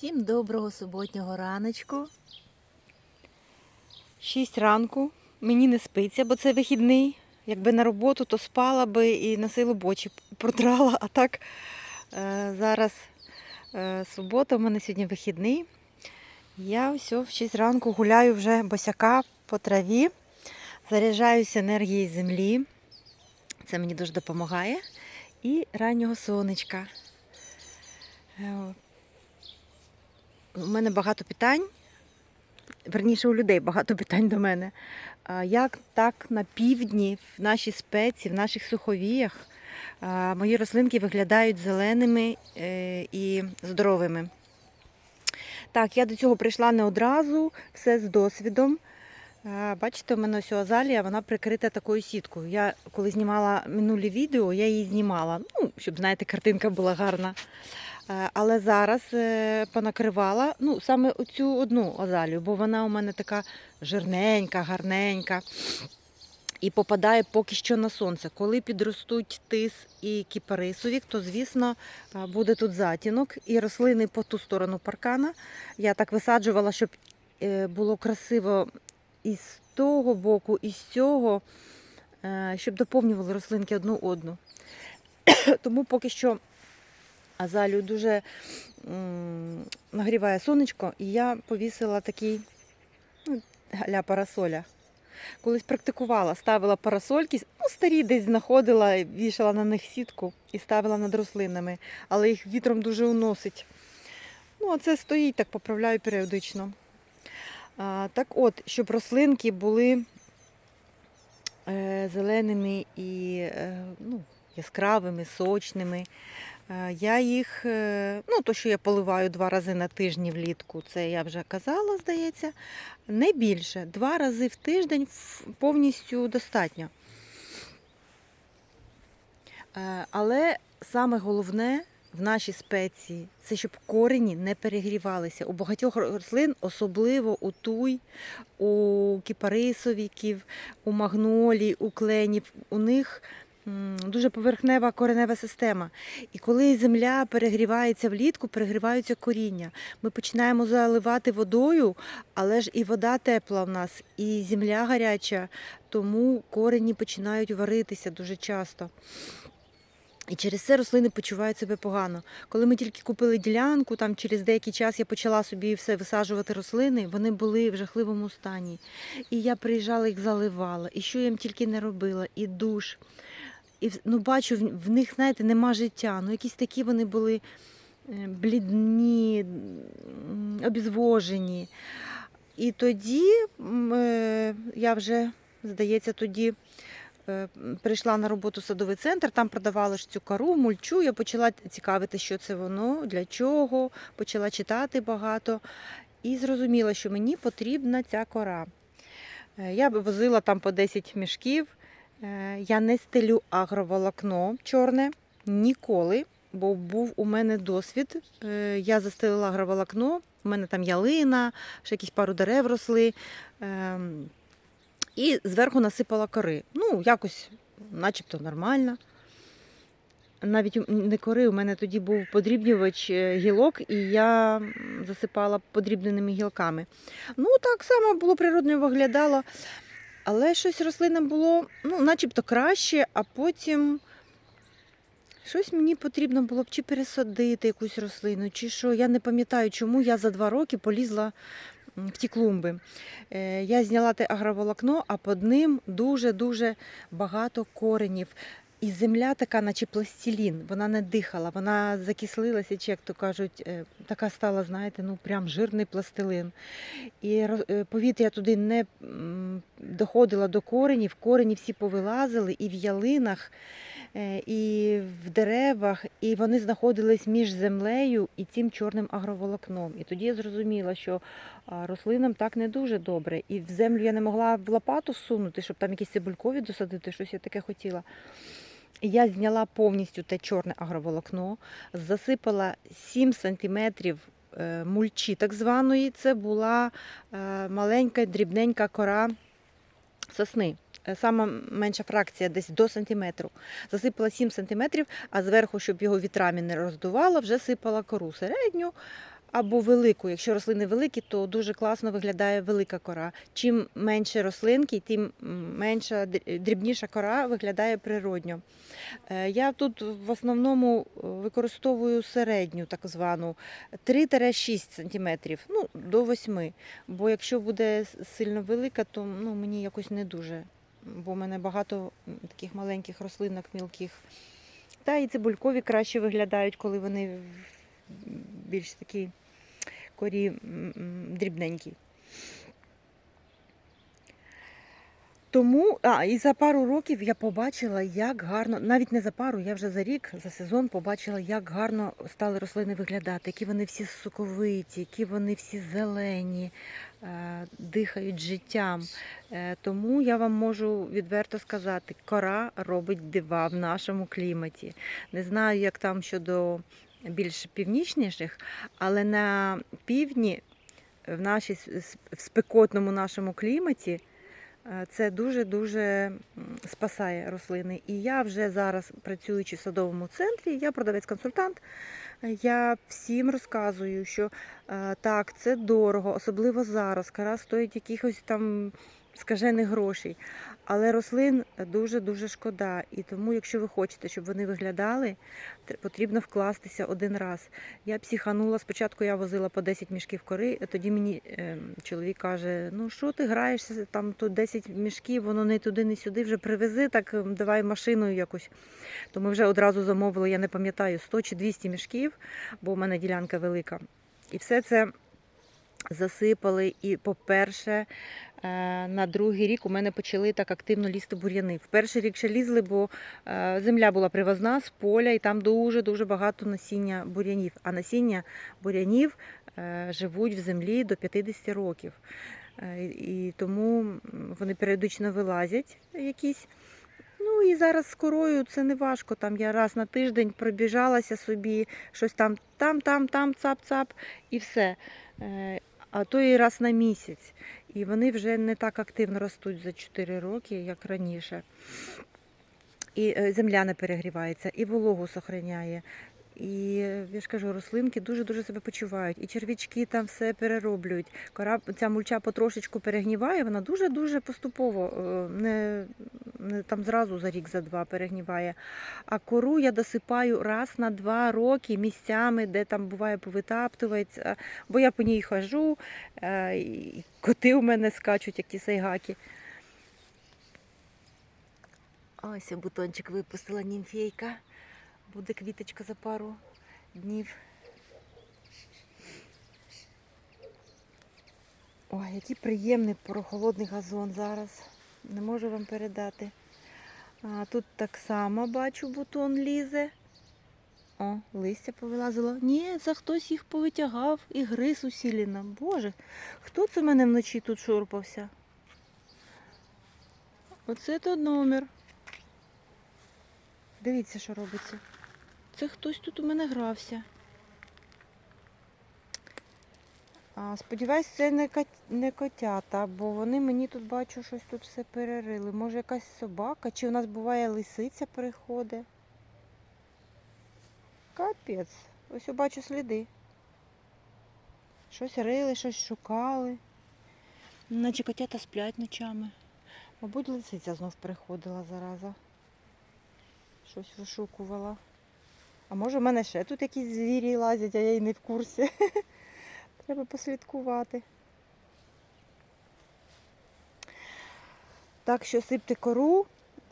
Всім доброго суботнього раночку. Шість ранку. Мені не спиться, бо це вихідний. Якби на роботу, то спала би і на силу бочі продрала. А так е, зараз е, субота, у мене сьогодні вихідний. Я ось в 6 ранку гуляю вже босяка по траві, заряджаюся енергією землі. Це мені дуже допомагає. І раннього сонечка. У мене багато питань. Верніше, у людей багато питань до мене. Як так на півдні, в нашій спеці, в наших суховіях мої рослинки виглядають зеленими е, і здоровими? Так, я до цього прийшла не одразу, все з досвідом. Бачите, у мене ось азалія, вона прикрита такою сіткою. Я коли знімала минулі відео, я її знімала, ну, щоб, знаєте, картинка була гарна. Е, Але зараз е, понакривала ну, саме оцю одну азалію, бо вона у мене така жирненька, гарненька. І попадає поки що на сонце. Коли підростуть тис і кіпарисовік, то, звісно, е, буде тут затінок. І рослини по ту сторону паркана. Я так висаджувала, щоб було красиво і з того боку, і з цього, щоб доповнювали рослинки одну одну. Тому поки що азалію дуже м, нагріває сонечко, і я повісила такий ну, ля парасоля. Колись практикувала, ставила парасольки, ну, старі десь знаходила, вішала на них сітку і ставила над рослинами, але їх вітром дуже уносить. Ну, а це стоїть, так поправляю періодично. А, так от, щоб рослинки були е, зеленими і е, ну, яскравими, сочними. Е, Я їх, е, ну то, що я поливаю два рази на тижні влітку, це я вже казала, здається. Не більше. Два рази в тиждень повністю достатньо. Е, Але саме головне в нашій спеції це щоб корені не перегрівалися. У багатьох рослин, особливо у туй, у кіпарисовіків, у магнолій, у кленів, у них дуже поверхнева коренева система. І коли земля перегрівається влітку, перегріваються коріння. Ми починаємо заливати водою, але ж і вода тепла в нас, і земля гаряча, тому корені починають варитися дуже часто. І через це рослини почувають себе погано. Коли ми тільки купили ділянку, там через деякий час я почала собі все висаджувати рослини, вони були в жахливому стані. І я приїжджала, їх заливала, і що я їм тільки не робила, і душ. І ну, бачу, в, них, знаєте, нема життя. Ну, якісь такі вони були е, блідні, м, обезвожені. І тоді е, я вже, здається, тоді е, прийшла на роботу в садовий центр, там продавали ж цю кору, мульчу. Я почала цікавити, що це воно, для чого, почала читати багато і зрозуміла, що мені потрібна ця кора. Я возила там по 10 мішків. Е, Я не стелю агроволокно чорне ніколи, бо був у мене досвід. Е, Я застелила агроволокно, у мене там ялина, ще якісь пару дерев росли. Ем, І зверху насипала кори. Ну, якось, начебто, нормально. Навіть не кори, у мене тоді був подрібнювач е, гілок, і я засипала подрібненими гілками. Ну, так само було природно виглядало. Але щось рослинам було, ну, начебто краще, а потім щось мені потрібно було б чи пересадити якусь рослину, чи що. Я не пам'ятаю, чому я за два роки полізла в ті клумби. Е, Я зняла те агроволокно, а під ним дуже-дуже багато коренів. І земля така, наче пластилін, вона не дихала, вона закислилася, чи як то кажуть, е, така стала, знаєте, ну прям жирний пластилин. І е, повітря туди не доходило до коренів, корені всі повилазили і в ялинах, е, і в деревах, і вони знаходились між землею і цим чорним агроволокном. І тоді я зрозуміла, що рослинам так не дуже добре. І в землю я не могла в лопату всунути, щоб там якісь цибулькові досадити, щось я таке хотіла. Я зняла повністю те чорне агроволокно, засипала 7 сантиметрів е, мульчі так званої. Це була е, маленька дрібненька кора сосни. Е, Сама менша фракція десь до сантиметру. Засипала 7 сантиметрів, а зверху, щоб його вітрами не роздувало, вже сипала кору середню. Або велику. Якщо рослини великі, то дуже класно виглядає велика кора. Чим менше рослинки, тим менша дрібніша кора виглядає природньо. Е, Я тут в основному е, використовую середню, так звану 3-6 см, ну, до 8 Бо якщо буде сильно велика, то ну, мені якось не дуже. Бо в мене багато таких маленьких рослинок мілких. Та і цибулькові краще виглядають, коли вони більш такі корі дрібненькі. Тому, а, і за пару років я побачила, як гарно, навіть не за пару, я вже за рік, за сезон побачила, як гарно стали рослини виглядати, які вони всі соковиті, які вони всі зелені, е, дихають життям. Е, Тому я вам можу відверто сказати, кора робить дива в нашому кліматі. Не знаю, як там щодо більш північніших, але на півдні, в нашій в спекотному нашому кліматі, е, це дуже-дуже спасає рослини. І я вже зараз, працюючи в садовому центрі, я продавець-консультант. е, Я всім розказую, що е, так, це дорого, особливо зараз. Кара стоїть якихось там скажених грошей. Але рослин дуже-дуже шкода. І тому, якщо ви хочете, щоб вони виглядали, потрібно вкластися один раз. Я психанула, спочатку я возила по 10 мішків кори, тоді мені е, чоловік каже: ну що ти граєшся, там тут 10 мішків, воно не туди, не сюди, вже привези, так ем, давай машиною якось. То ми вже одразу замовили, я не пам'ятаю, 100 чи 200 мішків, бо в мене ділянка велика. І все це засипали. І, по-перше, е, на другий рік у мене почали так активно лізти бур'яни. В перший рік ще лізли, бо е, земля була привозна з поля, і там дуже-дуже багато насіння бур'янів. А насіння бур'янів е, живуть в землі до 50 років. Е, І тому вони періодично вилазять якісь. Ну і зараз з корою це не важко. Там я раз на тиждень пробіжалася собі, щось там, там, там, там, цап-цап, і все. А то і раз на місяць. І вони вже не так активно ростуть за 4 роки, як раніше. І е, земля не перегрівається, і вологу сохраняє. І я ж кажу, рослинки дуже-дуже себе почувають. І черв'ячки там все перероблюють. Кора, ця мульча потрошечку перегніває, вона дуже-дуже поступово, е, не, не там зразу за рік, за два перегніває. А кору я досипаю раз на два роки місцями, де там буває повитаптується, бо я по ній хожу, е, і коти у мене скачуть, як ті сайгаки. Ось бутончик випустила німфейка. Буде квіточка за пару днів. Ой, який приємний прохолодний газон зараз. Не можу вам передати. А, тут так само бачу, бутон лізе. О, листя повилазило. Ні, це хтось їх повитягав і гриз усіліна. Боже, хто це в мене вночі тут шурпався? Оце то номер. Дивіться, що робиться. Це хтось тут у мене грався. А, сподіваюсь, це не, кот... не котята, бо вони мені тут бачу, щось тут все перерили. Може якась собака, чи у нас буває лисиця приходить. Капець. Ось я бачу сліди. Щось рили, щось шукали. Наче котята сплять ночами. Мабуть, лисиця знов приходила зараза. Щось вишукувала. А може в мене ще тут якісь звірі лазять, а я й не в курсі. Треба послідкувати. Так що сипте кору.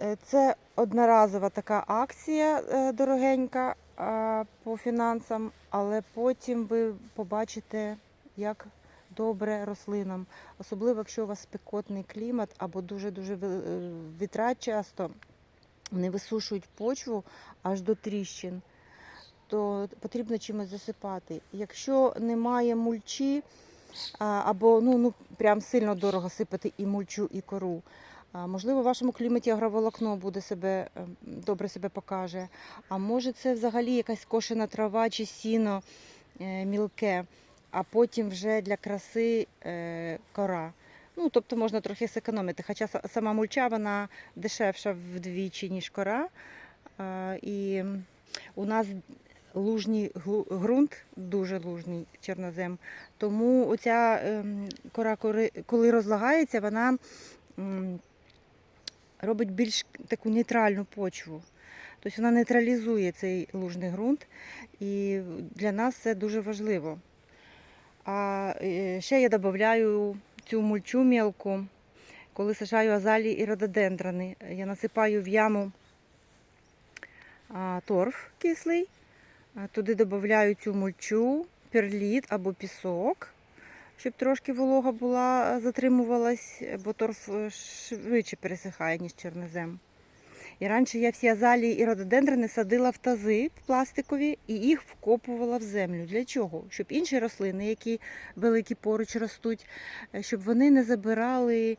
Е, Це одноразова така акція е, дорогенька по фінансам, але потім ви побачите, як добре рослинам. Особливо, якщо у вас спекотний клімат або дуже-дуже е, вітра часто, вони висушують почву аж до тріщин, то потрібно чимось засипати. Якщо немає мульчі, або ну, ну прям сильно дорого сипати і мульчу, і кору. Можливо, в вашому кліматі агроволокно буде себе ем, добре себе покаже. А може, це взагалі якась кошена трава чи сіно е, мілке, а потім вже для краси е, кора. Ну, тобто можна трохи зекономити. Хоча сама мульча вона дешевша вдвічі, ніж кора. І у нас лужній ґрунт, дуже лужній чорнозем. Тому оця ем, кора, коли розлагається, вона робить більш таку нейтральну почву. Тобто вона нейтралізує цей лужний ґрунт, і для нас це дуже важливо. А е, ще я додаю цю мульчу мілку, коли сажаю азалії і рододендрони. Я насипаю в яму торф кислий, туди додаю цю мульчу, перліт або пісок, щоб трошки волога була, затримувалась, бо торф е, швидше пересихає, ніж чорнозем. І раніше я всі азалії і рододендрони садила в тази в пластикові і їх вкопувала в землю. Для чого? Щоб інші рослини, які великі поруч ростуть, е, щоб вони не забирали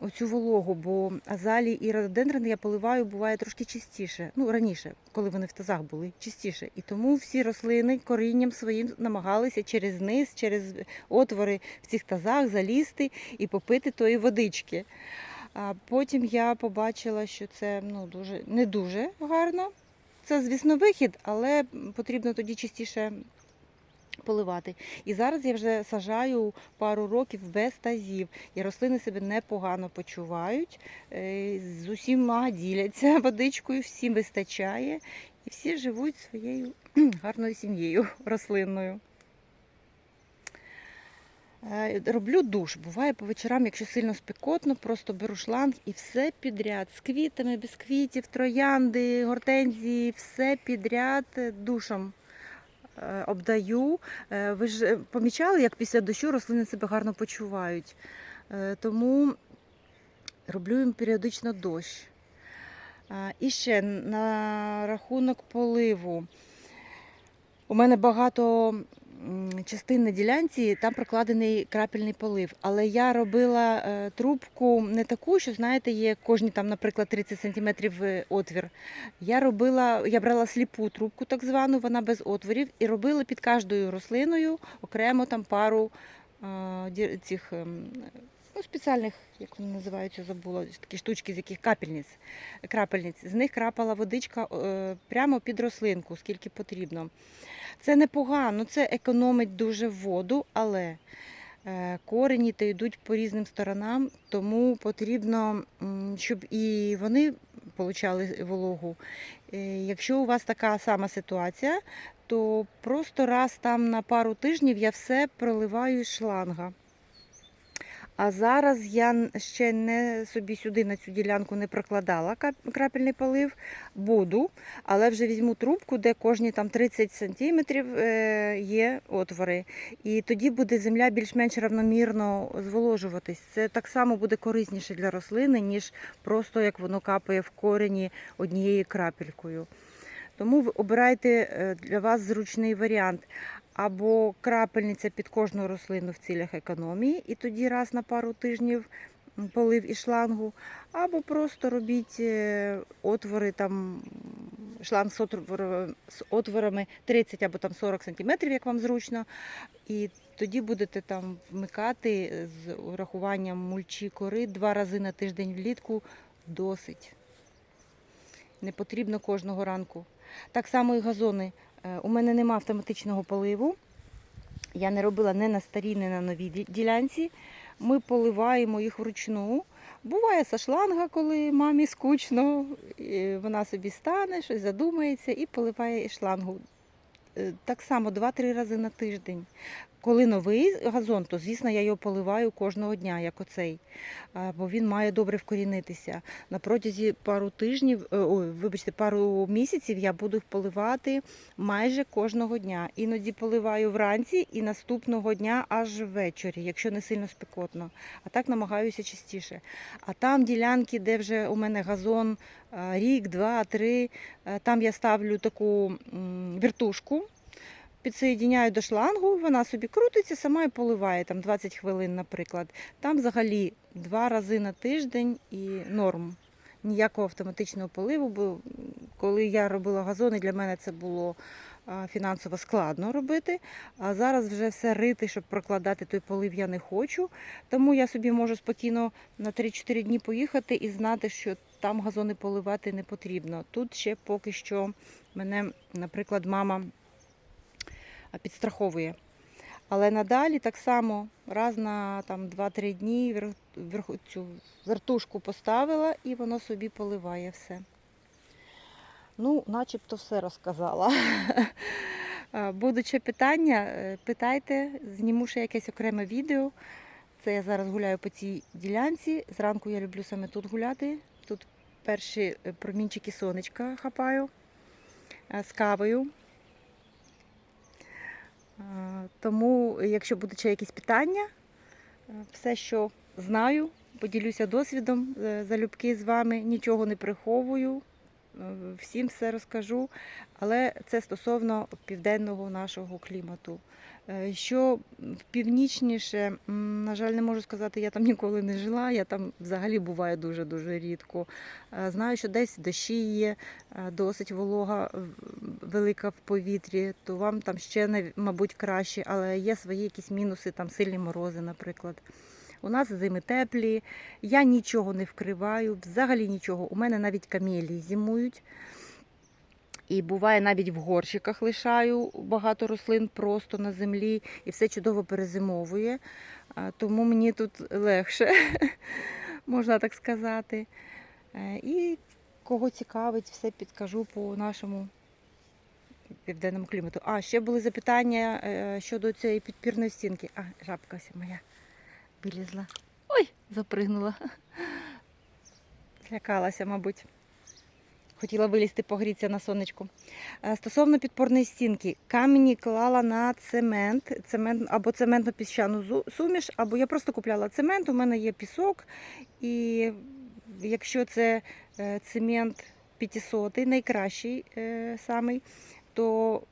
оцю вологу, бо азалії і рододендрони я поливаю, буває трошки частіше. Ну, раніше, коли вони в тазах були, частіше. І тому всі рослини корінням своїм намагалися через низ, через отвори в цих тазах залізти і попити тої водички. А потім я побачила, що це ну, дуже, не дуже гарно. Це, звісно, вихід, але потрібно тоді частіше поливати. І зараз я вже сажаю пару років без тазів. І рослини себе непогано почувають, е, з усіма діляться водичкою, всім вистачає. І всі живуть своєю гарною сім'єю рослинною. Е, Роблю душ. Буває по вечорам, якщо сильно спекотно, просто беру шланг і все підряд. З квітами, без квітів, троянди, гортензії, все підряд е, душом обдаю. Е, Ви ж е, помічали, як після дощу рослини себе гарно почувають. Е, Тому роблю їм періодично дощ. І ще на рахунок поливу. У мене багато частин на ділянці, там прокладений крапельний полив. Але я робила е, трубку не таку, що, знаєте, є кожні там, наприклад, 30 см отвір. Я робила, я брала сліпу трубку, так звану, вона без отворів, і робила під кожною рослиною окремо там пару е, цих. Спеціальних, як вони називаються, забула, такі штучки, з яких капельниць, крапельниць. З них крапала водичка е, прямо під рослинку, скільки потрібно. Це непогано, це економить дуже воду, але е, корені то йдуть по різним сторонам, тому потрібно, щоб і вони получали вологу. Е, Якщо у вас така сама ситуація, то просто раз там на пару тижнів я все проливаю із шланга. А зараз я ще не собі сюди на цю ділянку не прокладала крапельний полив. Буду, але вже візьму трубку, де кожні там 30 сантиметрів е, є отвори. І тоді буде земля більш-менш равномірно зволожуватись. Це так само буде корисніше для рослини, ніж просто як воно капає в корені однією крапелькою. Тому ви обирайте е, для вас зручний варіант. Або крапельниця під кожну рослину в цілях економії, і тоді раз на пару тижнів полив із шлангу, або просто робіть е, отвори там шланг з отворами 30 або там 40 см, як вам зручно. І тоді будете там вмикати з урахуванням мульчі кори два рази на тиждень влітку досить. Не потрібно кожного ранку. Так само і газони. Е, У мене нема автоматичного поливу. Я не робила не на старій, не на новій ділянці. Ми поливаємо їх вручну. Буває со шланга, коли мамі скучно, вона собі стане, щось задумається і поливає і шлангу. Е, Так само 2-3 рази на тиждень. Коли новий газон, то звісно я його поливаю кожного дня, як оцей, бо він має добре вкорінитися. На протязі пару тижнів, е, ой, вибачте, пару місяців я буду їх поливати майже кожного дня. Іноді поливаю вранці і наступного дня аж ввечері, якщо не сильно спекотно. А так намагаюся частіше. А там ділянки, де вже у мене газон е, рік, два, три, е, там я ставлю таку м, вертушку. Підсоєдіняю до шлангу, вона собі крутиться, сама і поливає там 20 хвилин, наприклад. Там взагалі два рази на тиждень і норм. Ніякого автоматичного поливу, бо коли я робила газони, для мене це було фінансово складно робити. А зараз вже все рити, щоб прокладати той полив я не хочу. Тому я собі можу спокійно на 3-4 дні поїхати і знати, що там газони поливати не потрібно. Тут ще поки що мене, наприклад, мама підстраховує. Але надалі так само раз на там, 2-3 дні вер- цю вертушку поставила і воно собі поливає все. Ну, начебто все розказала. Ще питання, е, питайте, зніму ще якесь окреме відео. Це я зараз гуляю по цій ділянці. Зранку я люблю саме тут гуляти. Тут перші е, промінчики сонечка хапаю е, з кавою. Е, Тому, якщо будуть якісь питання, е, все, що знаю, поділюся досвідом е, залюбки з вами, нічого не приховую, всім все розкажу. Але це стосовно південного нашого клімату. Що північніше, на жаль, не можу сказати, я там ніколи не жила, я там взагалі буваю дуже-дуже рідко. Знаю, що десь дощі є, досить волога велика в повітрі, то вам там ще, мабуть, краще, але є свої якісь мінуси, там сильні морози, наприклад. У нас зими теплі, я нічого не вкриваю, взагалі нічого. У мене навіть камелії зимують. І буває навіть в горщиках лишаю багато рослин просто на землі і все чудово перезимовує. Тому мені тут легше, можна так сказати. Е, І кого цікавить, все підкажу по нашому південному клімату. А, ще були запитання е, щодо цієї підпірної стінки. А, жабка ся моя вилізла. Ой, запригнула. Злякалася, мабуть. Хотіла вилізти, погрітися на сонечку. Е, Стосовно підпорної стінки, камені клала на цемент, цемент або цементно-піщану суміш, або я просто купляла цемент, у мене є пісок. І якщо це е, цемент 500, найкращий самий, то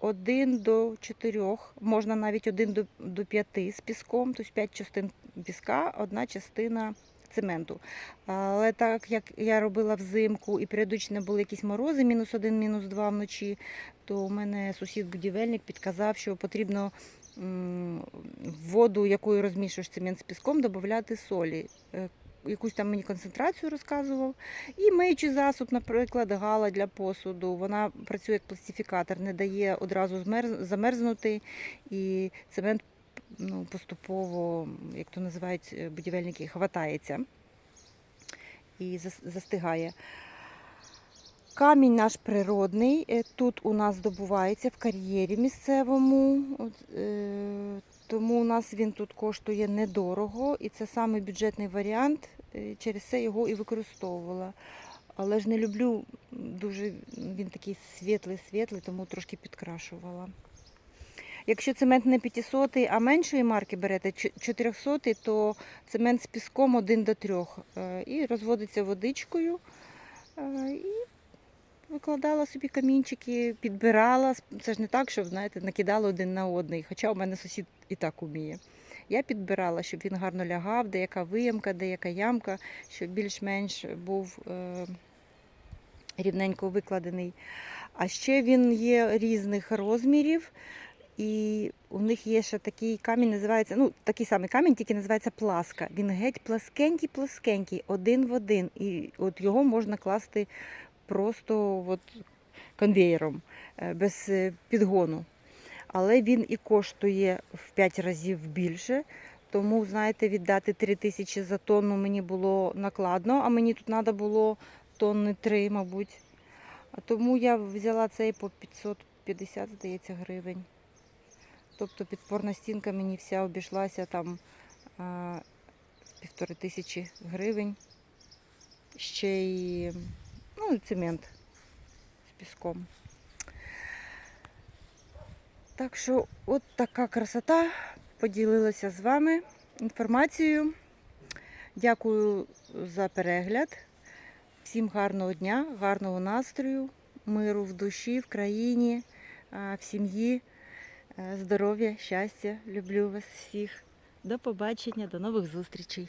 один до чотирьох, можна навіть один до, п'яти з піском, тобто п'ять частин піска, одна частина цементу. Але так як я робила взимку і періодично були якісь морози, мінус один, мінус два вночі, то у мене сусід-будівельник підказав, що потрібно в воду, якою розмішуєш цемент з піском, додати солі. Якусь там мені концентрацію розказував. І миючий засоб, наприклад, гала для посуду. Вона працює як пластифікатор, не дає одразу замерзнути, і цемент ну, поступово, як то називають е, будівельники, хватається і застигає. Камінь наш природний. е, Тут у нас здобувається в кар'єрі місцевому. Е, Тому у нас він тут коштує недорого, і це самий бюджетний варіант. е, Через це його і використовувала. Але ж не люблю дуже він такий світлий-світлий, тому трошки підкрашувала. Якщо цемент не 500, а меншої марки берете 400, то цемент з піском 1 до 3. І розводиться водичкою. І викладала собі камінчики, підбирала. Це ж не так, щоб знаєте, накидала один на одний. Хоча у мене сусід і так уміє. Я підбирала, щоб він гарно лягав, деяка виямка, деяка ямка, щоб більш-менш був е, рівненько викладений. А ще він є різних розмірів. І у них є ще такий камінь, називається, ну, такий самий камінь, тільки називається пласка. Він геть пласкенький, пласкенький, один в один. І от його можна класти просто от конвеєром, е, без е, підгону. Але він і коштує в 5 разів більше. Тому, знаєте, віддати 3 тисячі за тонну мені було накладно, а мені тут треба було тонни 3, мабуть. Тому я взяла цей по 550, здається, гривень. Тобто підпорна стінка мені вся обійшлася там півтори тисячі гривень. Ще й ну, і цемент з піском. Так що от така красота. Поділилася з вами інформацією. Дякую за перегляд. Всім гарного дня, гарного настрою, миру в душі, в країні, в сім'ї, е, здоров'я, щастя. Люблю вас всіх. До побачення, до нових зустрічей.